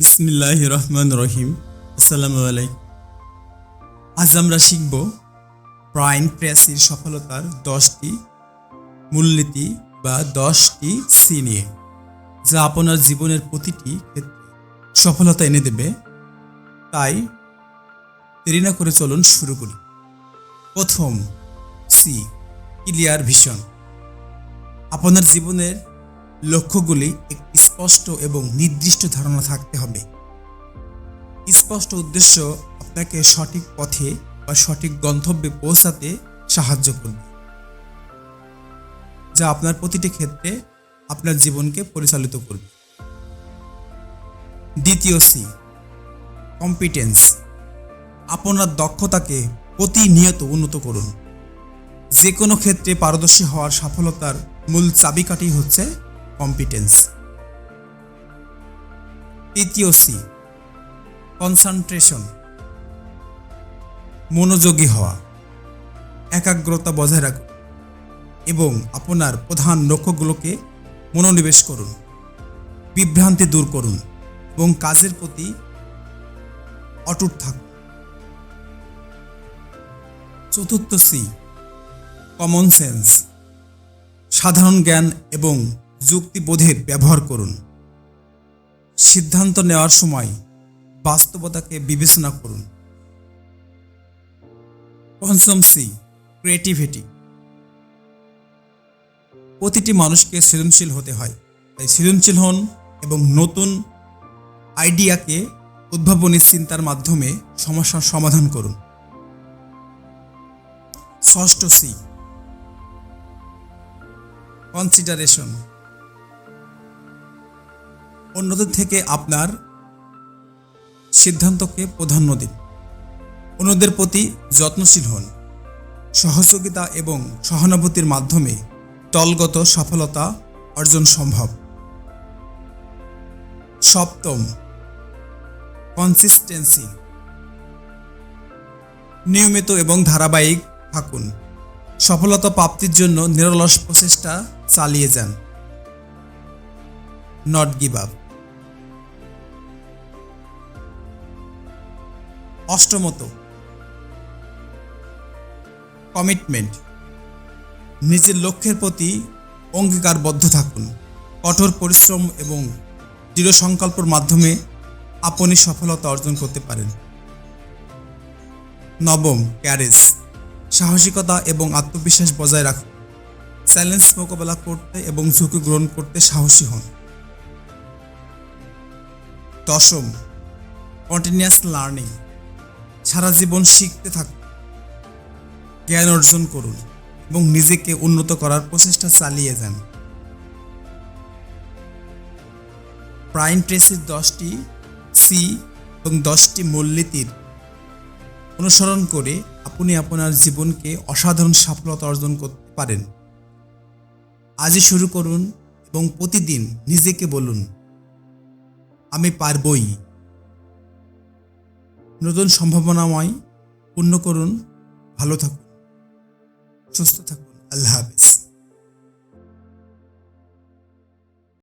বিসমিল্লাহ রহমান রহিম আসসালামু আলাইকুম। আজ আমরা শিখব প্রাইম প্রেসির সফলতার দশটি মূলনীতি বা দশটি সি নিয়ে, যা আপনার জীবনের প্রতিটি ক্ষেত্রে সফলতা এনে দেবে। তাই দেরি না করে চলুন শুরু করি। প্রথম সি, ক্লিয়ার ভিশন। আপনার জীবনের লক্ষ্যগুলি একটি স্পষ্ট এবং নির্দিষ্ট ধারণা থাকতে হবে। স্পষ্ট উদ্দেশ্য আপনাকে সঠিক পথে বা সঠিক গন্তব্যে পৌঁছাতে সাহায্য করবে, যা আপনার প্রতিটি ক্ষেত্রে আপনার জীবনকে পরিচালিত করবে। দ্বিতীয় সি কম্পিটেন্স আপনার দক্ষতাকে প্রতিনিয়ত উন্নত করুন। যে কোনো ক্ষেত্রে পারদর্শী হওয়ার সফলতার মূল চাবিকাঠি হচ্ছে কম্পিটেন্স তৃতীয় সি কনসেন্ট্রেশন মনোযোগী হওয়া, একাগ্রতা বজায় রাখুন এবং আপনার প্রধান লক্ষ্যগুলোকে মনোনিবেশ করুন, বিভ্রান্তি দূর করুন এবং কাজের প্রতি অটুট থাকুন। চতুর্থ সি কমন সেন্স সাধারণ জ্ঞান এবং যুক্তিবোধের ব্যবহার করুন। সিদ্ধান্ত নেওয়ার সময় বাস্তবতাকে বিবেচনা করুন। পঞ্চম সি ক্রিয়েটিভিটি প্রতিটি মানুষকে সৃজনশীল হতে হয়। তাই সৃজনশীল হন এবং নতুন আইডিয়াকে উদ্ভাবনী চিন্তার মাধ্যমে সমস্যার সমাধান করুন। ষষ্ঠ সি কনসিডারেশন অন্যদের থেকে আপনার সিদ্ধান্তকে প্রাধান্য দিন। অন্যদের প্রতি যত্নশীল হন। সহযোগিতা এবং সহানুভূতির মাধ্যমে দলগত সফলতা অর্জন সম্ভব। সপ্তম কনসিস্টেন্সি নিয়মিত এবং ধারাবাহিক থাকুন। সফলতা প্রাপ্তির জন্য নিরলস প্রচেষ্টা চালিয়ে যান। নট গিভ আপ অষ্টমত। কমিটমেন্ট নিজের লক্ষ্যের প্রতি অঙ্গীকারবদ্ধ থাকুন। কঠোর পরিশ্রম এবং দৃঢ় সংকল্পের মাধ্যমে আপনি সফলতা অর্জন করতে পারেন। নবম ক্যারেজ সাহসিকতা এবং আত্মবিশ্বাস বজায় রাখুন। চ্যালেঞ্জ মোকাবেলা করতে এবং ঝুঁকি গ্রহণ করতে সাহসী হন। দশম কন্টিনিউয়াস লার্নিং সারা জীবন শিখতে থাকুন। জ্ঞান অর্জন করুন এবং নিজেকে উন্নত করার প্রচেষ্টা চালিয়ে যান। প্রাইম ট্রেসের দশটি সি এবং দশটি মূলনীতির অনুসরণ করে আপনি আপনার জীবনকে অসাধারণ সফলতা অর্জন করতে পারেন। আজই শুরু করুন এবং প্রতিদিন নিজেকে বলুন, আমি পারবই। নতুন সম্ভাবনাময় পূর্ণ করুন। ভালো থাকুন। সুস্থ থাকুন। আল্লাহ হাফিজ।